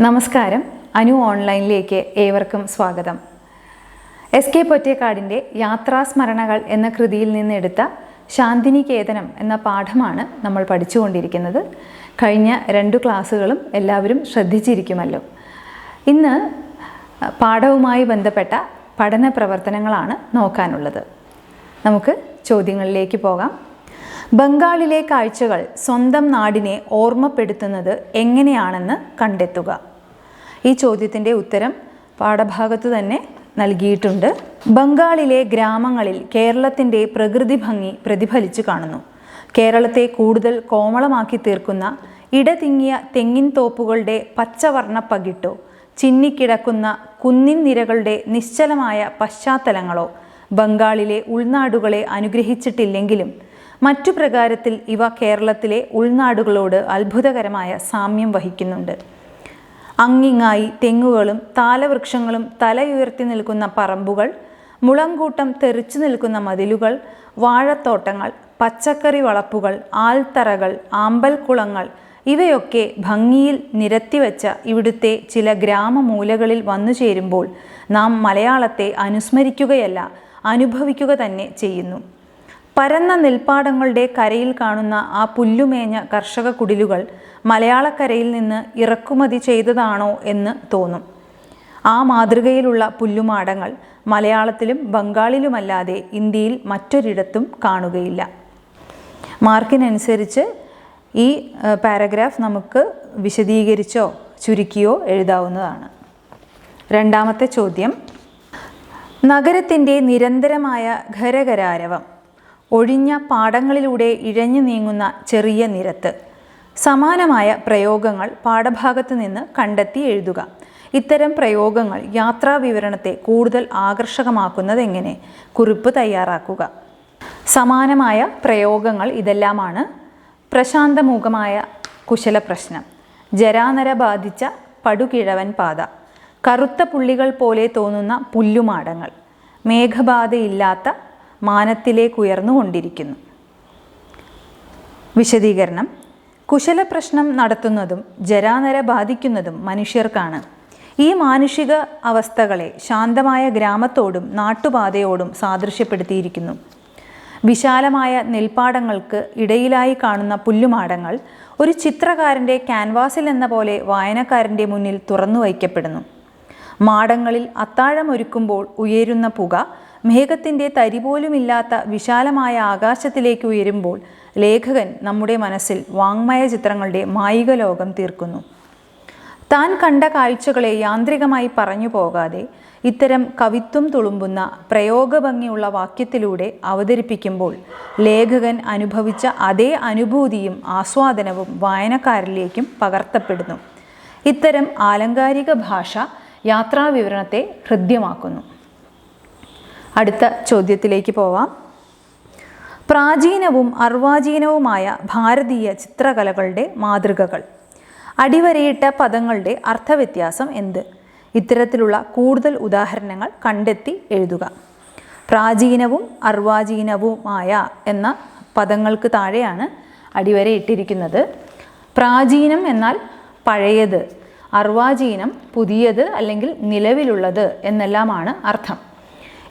നമസ്കാരം. അനു ഓൺലൈനിലേക്ക് ഏവർക്കും സ്വാഗതം. എസ് കെ പൊറ്റേക്കാടിന്റെ യാത്രാസ്മരണകൾ എന്ന കൃതിയിൽ നിന്നെടുത്ത ശാന്തിനികേതനം എന്ന പാഠമാണ് നമ്മൾ പഠിച്ചുകൊണ്ടിരിക്കുന്നത്. കഴിഞ്ഞ രണ്ടു ക്ലാസ്സുകളും എല്ലാവരും ശ്രദ്ധിച്ചിരിക്കുമല്ലോ. ഇന്ന് പാഠവുമായി ബന്ധപ്പെട്ട പഠന പ്രവർത്തനങ്ങളാണ് നോക്കാനുള്ളത്. നമുക്ക് ചോദ്യങ്ങളിലേക്ക് പോകാം. ബംഗാളിലെ കാഴ്ചകൾ സ്വന്തം നാടിനെ ഓർമ്മപ്പെടുത്തുന്നത് എങ്ങനെയാണെന്ന് കണ്ടെത്തുക. ഈ ചോദ്യത്തിന്റെ ഉത്തരം പാഠഭാഗത്ത് തന്നെ നൽകിയിട്ടുണ്ട്. ബംഗാളിലെ ഗ്രാമങ്ങളിൽ കേരളത്തിന്റെ പ്രകൃതി ഭംഗി പ്രതിഫലിച്ചു കാണുന്നു. കേരളത്തെ കൂടുതൽ കോമളമാക്കി തീർക്കുന്ന ഇടതിങ്ങിയ തെങ്ങിൻ തോപ്പുകളുടെ പച്ചവർണ പകിട്ടോ ചിന്നിക്കിടക്കുന്ന കുന്നിൻ നിരകളുടെ നിശ്ചലമായ പശ്ചാത്തലങ്ങളോ ബംഗാളിലെ ഉൾനാടുകളെ അനുഗ്രഹിച്ചിട്ടില്ലെങ്കിലും മറ്റു പ്രകാരത്തിൽ ഇവ കേരളത്തിലെ ഉൾനാടുകളോട് അത്ഭുതകരമായ സാമ്യം വഹിക്കുന്നുണ്ട്. അങ്ങിങ്ങായി തെങ്ങുകളും താലവൃക്ഷങ്ങളും തലയുയർത്തി നിൽക്കുന്ന പറമ്പുകൾ മുളങ്കൂട്ടം തെറിച്ചു നിൽക്കുന്ന മതിലുകൾ വാഴത്തോട്ടങ്ങൾ പച്ചക്കറി വളപ്പുകൾ ആൽത്തറകൾ ആമ്പൽക്കുളങ്ങൾ ഇവയൊക്കെ ഭംഗിയിൽ നിരത്തിവെച്ച ഇവിടുത്തെ ചില ഗ്രാമമൂലകളിൽ വന്നു ചേരുമ്പോൾ നാം മലയാളത്തെ അനുസ്മരിക്കുകയല്ല അനുഭവിക്കുക തന്നെ ചെയ്യുന്നു. പരന്ന നെൽപ്പാടങ്ങളുടെ കരയിൽ കാണുന്ന ആ പുല്ലുമേഞ്ഞ കർഷക കുടിലുകൾ മലയാളക്കരയിൽ നിന്ന് ഇറക്കുമതി ചെയ്തതാണോ എന്ന് തോന്നും. ആ മാതൃകയിലുള്ള പുല്ലുമാടങ്ങൾ മലയാളത്തിലും ബംഗാളിലുമല്ലാതെ ഇന്ത്യയിൽ മറ്റൊരിടത്തും കാണുകയില്ല. മാർക്കിനനുസരിച്ച് ഈ പാരഗ്രാഫ് നമുക്ക് വിശദീകരിച്ചോ ചുരുക്കിയോ എഴുതാവുന്നതാണ്. രണ്ടാമത്തെ ചോദ്യം. നഗരത്തിന്റെ നിരന്തരമായ ഖരഖരാരവം ഒഴിഞ്ഞ പാടങ്ങളിലൂടെ ഇഴഞ്ഞു നീങ്ങുന്ന ചെറിയ നിരത്ത്. സമാനമായ പ്രയോഗങ്ങൾ പാഠഭാഗത്ത് നിന്ന് കണ്ടെത്തി എഴുതുക. ഇത്തരം പ്രയോഗങ്ങൾ യാത്രാ വിവരണത്തെ കൂടുതൽ ആകർഷകമാക്കുന്നത് എങ്ങനെ കുറിപ്പ് തയ്യാറാക്കുക. സമാനമായ പ്രയോഗങ്ങൾ ഇതെല്ലാമാണ് പ്രശാന്തമുഖമായ കുശലപ്രശ്നം ജരാനര ബാധിച്ച പടുകിഴവൻ പാത. കറുത്ത പുള്ളികൾ പോലെ തോന്നുന്ന പുല്ലുമാടങ്ങൾ. മേഘബാധയില്ലാത്ത മാനത്തിലേക്കുയർന്നുകൊണ്ടിരിക്കുന്നു. വിശദീകരണം. കുശല പ്രശ്നം നടത്തുന്നതും ജരാനര ബാധിക്കുന്നതും മനുഷ്യർക്കാണ്. ഈ മാനുഷിക അവസ്ഥകളെ ശാന്തമായ ഗ്രാമത്തോടും നാട്ടുപാതയോടും സാദൃശ്യപ്പെടുത്തിയിരിക്കുന്നു. വിശാലമായ നെൽപ്പാടങ്ങൾക്ക് ഇടയിലായി കാണുന്ന പുല്ലുമാടങ്ങൾ ഒരു ചിത്രകാരന്റെ ക്യാൻവാസിൽ എന്ന പോലെ വായനക്കാരന്റെ മുന്നിൽ തുറന്നു വയ്ക്കപ്പെടുന്നു മാടങ്ങളിൽ അത്താഴമൊരുക്കുമ്പോൾ ഉയരുന്ന പുക മേഘത്തിന്റെ തരിപോലുമില്ലാത്ത വിശാലമായ ആകാശത്തിലേക്ക് ഉയരുമ്പോൾ ലേഖകൻ നമ്മുടെ മനസ്സിൽ വാങ്മയ ചിത്രങ്ങളുടെ മായിക ലോകം തീർക്കുന്നു. താൻ കണ്ട കാഴ്ചകളെ യാന്ത്രികമായി പറഞ്ഞു പോകാതെ ഇത്തരം കവിത്വം തുളുമ്പുന്ന പ്രയോഗഭംഗിയുള്ള വാക്യത്തിലൂടെ അവതരിപ്പിക്കുമ്പോൾ ലേഖകൻ അനുഭവിച്ച അതേ അനുഭൂതിയും ആസ്വാദനവും വായനക്കാരിലേക്കും പകർത്തപ്പെടുന്നു. ഇത്തരം ആലങ്കാരിക ഭാഷ യാത്രാവിവരണത്തെ ഹൃദ്യമാക്കുന്നു. അടുത്ത ചോദ്യത്തിലേക്ക് പോവാം. പ്രാചീനവും അർവാചീനവുമായ ഭാരതീയ ചിത്രകലകളുടെ മാതൃകകൾ. അടിവരയിട്ട പദങ്ങളുടെ അർത്ഥവ്യത്യാസം എന്ത്? ഇത്തരത്തിലുള്ള കൂടുതൽ ഉദാഹരണങ്ങൾ കണ്ടെത്തി എഴുതുക. പ്രാചീനവും അർവാചീനവുമായ എന്ന പദങ്ങൾക്ക് താഴെയാണ് അടിവരയിട്ടിരിക്കുന്നത്. പ്രാചീനം എന്നാൽ പഴയത്. അർവാചീനം പുതിയത് അല്ലെങ്കിൽ നിലവിലുള്ളത് എന്നെല്ലാമാണ് അർത്ഥം.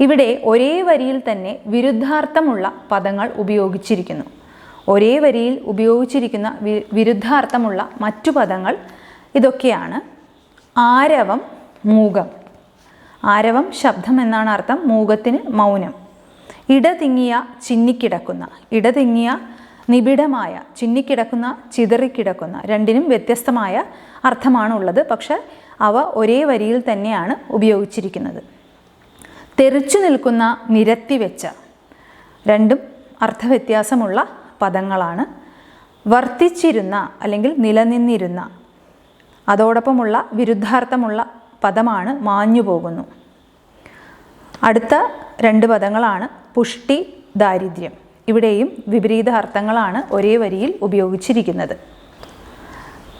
ഇവിടെ ഒരേ വരിയിൽ തന്നെ വിരുദ്ധാർത്ഥമുള്ള പദങ്ങൾ ഉപയോഗിച്ചിരിക്കുന്നു. ഒരേ വരിയിൽ ഉപയോഗിച്ചിരിക്കുന്ന വിരുദ്ധാർത്ഥമുള്ള മറ്റു പദങ്ങൾ ഇതൊക്കെയാണ് ആരവം മൂകം. ആരവം ശബ്ദം എന്നാണ് അർത്ഥം മൂകത്തിന് മൗനം. ഇടതിങ്ങിയ ചിന്നിക്കിടക്കുന്ന ഇടതിങ്ങിയ നിബിഡമായ ചിന്നിക്കിടക്കുന്ന ചിതറിക്കിടക്കുന്ന രണ്ടിനും വ്യത്യസ്തമായ അർത്ഥമാണുള്ളത്. പക്ഷെ അവ ഒരേ വരിയിൽ തന്നെയാണ് ഉപയോഗിച്ചിരിക്കുന്നത്. തെറിച്ചു നിൽക്കുന്ന നിരത്തി വെച്ച. രണ്ടും അർത്ഥവ്യത്യാസമുള്ള പദങ്ങളാണ്. വർത്തിച്ചിരുന്ന അല്ലെങ്കിൽ നിലനിന്നിരുന്ന. അതോടൊപ്പമുള്ള വിരുദ്ധാർത്ഥമുള്ള പദമാണ് മാഞ്ഞു പോകുന്നു. അടുത്ത രണ്ട് പദങ്ങളാണ് പുഷ്ടി ദാരിദ്ര്യം. ഇവിടെയും വിപരീത അർത്ഥങ്ങളാണ് ഒരേ വരിയിൽ ഉപയോഗിച്ചിരിക്കുന്നത്.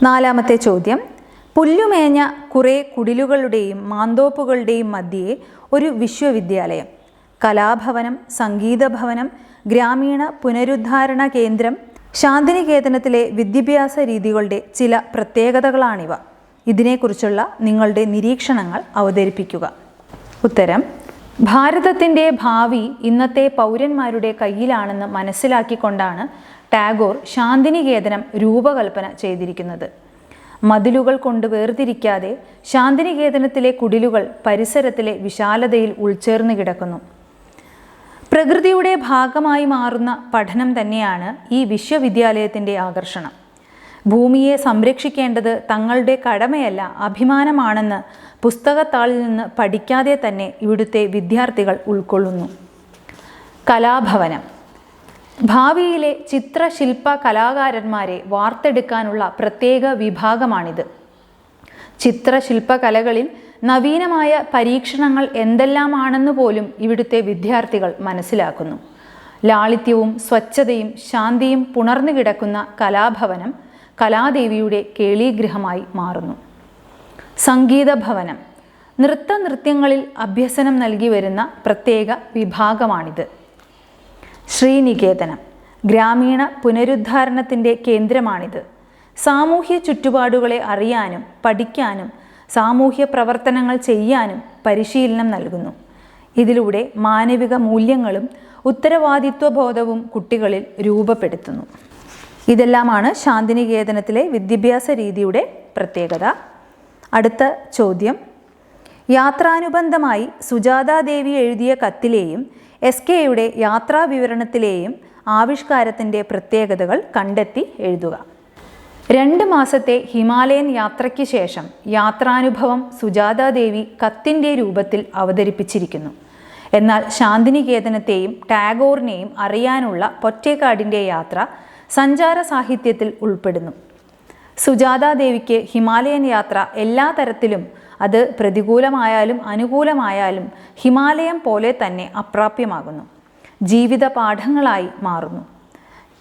നാലാമത്തെ ചോദ്യം. പുല്ലുമേഞ്ഞ കുറേ കുടിലുകളുടെയും മാന്തോപ്പുകളുടെയും മധ്യേ ഒരു വിശ്വവിദ്യാലയം. കലാഭവനം സംഗീതഭവനം ഗ്രാമീണ പുനരുദ്ധാരണ കേന്ദ്രം ശാന്തിനികേതനത്തിലെ വിദ്യാഭ്യാസ രീതികളുടെ ചില പ്രത്യേകതകളാണിവ. ഇതിനെക്കുറിച്ചുള്ള നിങ്ങളുടെ നിരീക്ഷണങ്ങൾ അവതരിപ്പിക്കുക. ഉത്തരം ഭാരതത്തിന്റെ ഭാവി ഇന്നത്തെ പൗരന്മാരുടെ കയ്യിലാണെന്ന് മനസ്സിലാക്കിക്കൊണ്ടാണ് ടാഗോർ ശാന്തിനികേതനം രൂപകൽപ്പന ചെയ്തിരിക്കുന്നത്. മതിലുകൾ കൊണ്ട് വേർതിരിക്കാതെ ശാന്തിനികേതനത്തിലെ കുടിലുകൾ പരിസരത്തിലെ വിശാലതയിൽ ഉൾച്ചേർന്ന് കിടക്കുന്നു. പ്രകൃതിയുടെ ഭാഗമായി മാറുന്ന പഠനം തന്നെയാണ് ഈ വിശ്വവിദ്യാലയത്തിന്റെ ആകർഷണം. ഭൂമിയെ സംരക്ഷിക്കേണ്ടത് തങ്ങളുടെ കടമയല്ല അഭിമാനമാണെന്ന് പുസ്തകത്താളിൽ നിന്ന് പഠിക്കാതെ തന്നെ ഇവിടുത്തെ വിദ്യാർത്ഥികൾ ഉൾക്കൊള്ളുന്നു. കലാഭവനം ഭാവിയിലെ ചിത്രശില്പ കലാകാരന്മാരെ വാർത്തെടുക്കാനുള്ള പ്രത്യേക വിഭാഗമാണിത്. ചിത്രശില്പകലകളിൽ നവീനമായ പരീക്ഷണങ്ങൾ എന്തെല്ലാമാണെന്ന് പോലും ഇവിടുത്തെ വിദ്യാർത്ഥികൾ മനസ്സിലാക്കുന്നു. ലാളിത്യവും സ്വച്ഛതയും ശാന്തിയും പുണർന്നു കിടക്കുന്ന കലാഭവനം കലാദേവിയുടെ കേളീഗൃഹമായി മാറുന്നു. സംഗീത ഭവനം നൃത്ത നൃത്യങ്ങളിൽ അഭ്യസനം നൽകി വരുന്ന പ്രത്യേക വിഭാഗമാണിത്. ശ്രീനികേതനം ഗ്രാമീണ പുനരുദ്ധാരണത്തിന്റെ കേന്ദ്രമാണിത്. സാമൂഹ്യ ചുറ്റുപാടുകളെ അറിയാനും പഠിക്കാനും സാമൂഹ്യ പ്രവർത്തനങ്ങൾ ചെയ്യാനും പരിശീലനം നൽകുന്നു. ഇതിലൂടെ മാനവിക മൂല്യങ്ങളും ഉത്തരവാദിത്വബോധവും കുട്ടികളിൽ രൂപപ്പെടുത്തുന്നു. ഇതെല്ലാമാണ് ശാന്തിനികേതനത്തിലെ വിദ്യാഭ്യാസ രീതിയുടെ പ്രത്യേകത. അടുത്ത ചോദ്യം. യാത്രാനുബന്ധമായി സുജാതാദേവി എഴുതിയ കത്തിലെയും എസ് കെയുടെ യാത്രാവിവരണത്തിലെയും ആവിഷ്കാരത്തിന്റെ പ്രത്യേകതകൾ കണ്ടെത്തി എഴുതുക. രണ്ട് മാസത്തെ ഹിമാലയൻ യാത്രയ്ക്ക് ശേഷം യാത്രാനുഭവം സുജാതാദേവി കത്തിന്റെ രൂപത്തിൽ അവതരിപ്പിച്ചിരിക്കുന്നു. എന്നാൽ ശാന്തിനികേതനത്തെയും ടാഗോറിനെയും അറിയാനുള്ള പൊറ്റേക്കാടിന്റെ യാത്ര സഞ്ചാര സാഹിത്യത്തിൽ ഉൾപ്പെടുന്നു. സുജാതാദേവിക്ക് ഹിമാലയൻ യാത്ര എല്ലാ തരത്തിലും അത് പ്രതികൂലമായാലും അനുകൂലമായാലും ഹിമാലയം പോലെ തന്നെ അപ്രാപ്യമാകുന്നു. ജീവിത പാഠങ്ങളായി മാറുന്നു.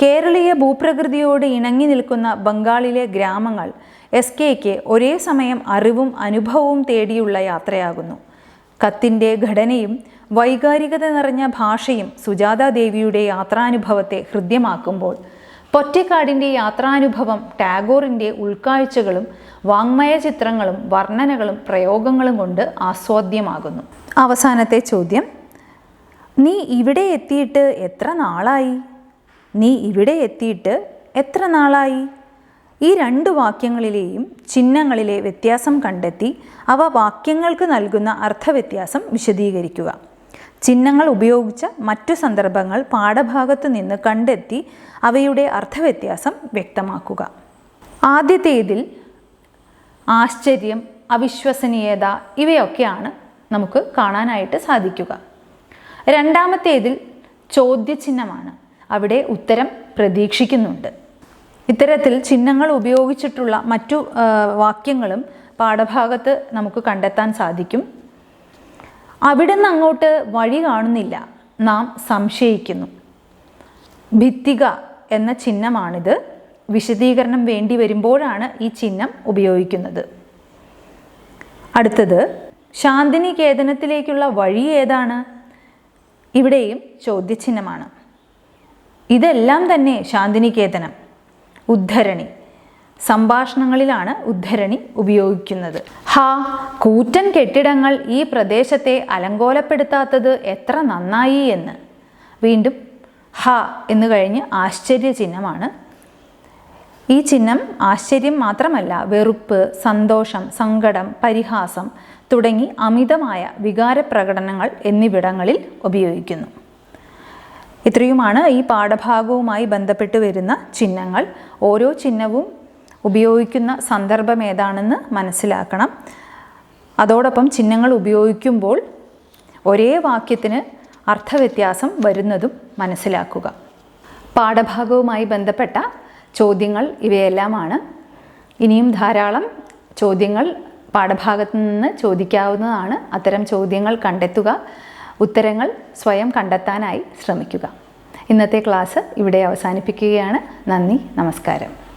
കേരളീയ ഭൂപ്രകൃതിയോട് ഇണങ്ങി നിൽക്കുന്ന ബംഗാളിലെ ഗ്രാമങ്ങൾ എസ് കെക്ക് ഒരേ സമയം അറിവും അനുഭവവും തേടിയുള്ള യാത്രയാകുന്നു. കത്തിന്റെ ഘടനയും വൈകാരികത നിറഞ്ഞ ഭാഷയും സുജാതാദേവിയുടെ യാത്രാനുഭവത്തെ ഹൃദ്യമാക്കുമ്പോൾ പൊറ്റക്കാടിന്റെ യാത്രാനുഭവം ടാഗോറിന്റെ ഉൾക്കാഴ്ചകളും വാങ്മയ ചിത്രങ്ങളും വർണനകളും പ്രയോഗങ്ങളും കൊണ്ട് ആസ്വാദ്യമാകുന്നു. അവസാനത്തെ ചോദ്യം. നീ ഇവിടെ എത്തിയിട്ട് എത്ര നാളായി? നീ ഇവിടെ എത്തിയിട്ട് എത്ര നാളായി? ഈ രണ്ട് വാക്യങ്ങളിലെയും ചിഹ്നങ്ങളിലെ വ്യത്യാസം കണ്ടെത്തി അവ വാക്യങ്ങൾക്ക് നൽകുന്ന അർത്ഥവ്യത്യാസം വിശദീകരിക്കുക. ചിഹ്നങ്ങൾ ഉപയോഗിച്ച മറ്റു സന്ദർഭങ്ങൾ പാഠഭാഗത്തു നിന്ന് കണ്ടെത്തി അവയുടെ അർത്ഥവ്യത്യാസം വ്യക്തമാക്കുക. ആദ്യത്തേതിൽ ആശ്ചര്യം അവിശ്വസനീയത ഇവയൊക്കെയാണ് നമുക്ക് കാണാനായിട്ട് സാധിക്കുക. രണ്ടാമത്തേതിൽ ചോദ്യചിഹ്നമാണ്. അവിടെ ഉത്തരം പ്രതീക്ഷിക്കുന്നുണ്ട്. ഇത്തരത്തിൽ ചിഹ്നങ്ങൾ ഉപയോഗിച്ചിട്ടുള്ള മറ്റു വാക്യങ്ങളും പാഠഭാഗത്ത് നമുക്ക് കണ്ടെത്താൻ സാധിക്കും. അവിടുന്ന് അങ്ങോട്ട് വഴി കാണുന്നില്ല. നാം സംശയിക്കുന്നു. ഭിത്തിക എന്ന ചിഹ്നമാണിത്. വിശദീകരണം വേണ്ടി വരുമ്പോഴാണ് ഈ ചിഹ്നം ഉപയോഗിക്കുന്നത്. അടുത്തത് ശാന്തിനികേതനത്തിലേക്കുള്ള വഴി ഏതാണ്? ഇവിടെയും ചോദ്യചിഹ്നമാണ്. ഇതെല്ലാം തന്നെ ശാന്തിനികേതനം ഉദ്ധരണി. സംഭാഷണങ്ങളിലാണ് ഉദ്ധരണി ഉപയോഗിക്കുന്നത്. ഹാ കൂറ്റൻ കെട്ടിടങ്ങൾ ഈ പ്രദേശത്തെ അലങ്കോലപ്പെടുത്താത്തത് എത്ര നന്നായി എന്ന്. വീണ്ടും ഹ എന്ന് കഴിഞ്ഞ് ആശ്ചര്യ ചിഹ്നമാണ്. ഈ ചിഹ്നം ആശ്ചര്യം മാത്രമല്ല വെറുപ്പ് സന്തോഷം സങ്കടം പരിഹാസം തുടങ്ങി അമിതമായ വികാരപ്രകടനങ്ങൾ എന്നിവിടങ്ങളിൽ ഉപയോഗിക്കുന്നു. ഇത്രയുമാണ് ഈ പാഠഭാഗവുമായി ബന്ധപ്പെട്ട് വരുന്ന ചിഹ്നങ്ങൾ. ഓരോ ചിഹ്നവും ഉപയോഗിക്കുന്ന സന്ദർഭം ഏതാണെന്ന് മനസ്സിലാക്കണം. അതോടൊപ്പം ചിഹ്നങ്ങൾ ഉപയോഗിക്കുമ്പോൾ ഒരേ വാക്യത്തിന് അർത്ഥവ്യത്യാസം വരുന്നതും മനസ്സിലാക്കുക. പാഠഭാഗവുമായി ബന്ധപ്പെട്ട ചോദ്യങ്ങൾ ഇവയെല്ലാമാണ്. ഇനിയും ധാരാളം ചോദ്യങ്ങൾ പാഠഭാഗത്തു നിന്ന് ചോദിക്കാവുന്നതാണ്. അത്തരം ചോദ്യങ്ങൾ കണ്ടെത്തുക ഉത്തരങ്ങൾ സ്വയം കണ്ടെത്താനായി ശ്രമിക്കുക. ഇന്നത്തെ ക്ലാസ് ഇവിടെ അവസാനിപ്പിക്കുകയാണ്. നന്ദി നമസ്കാരം.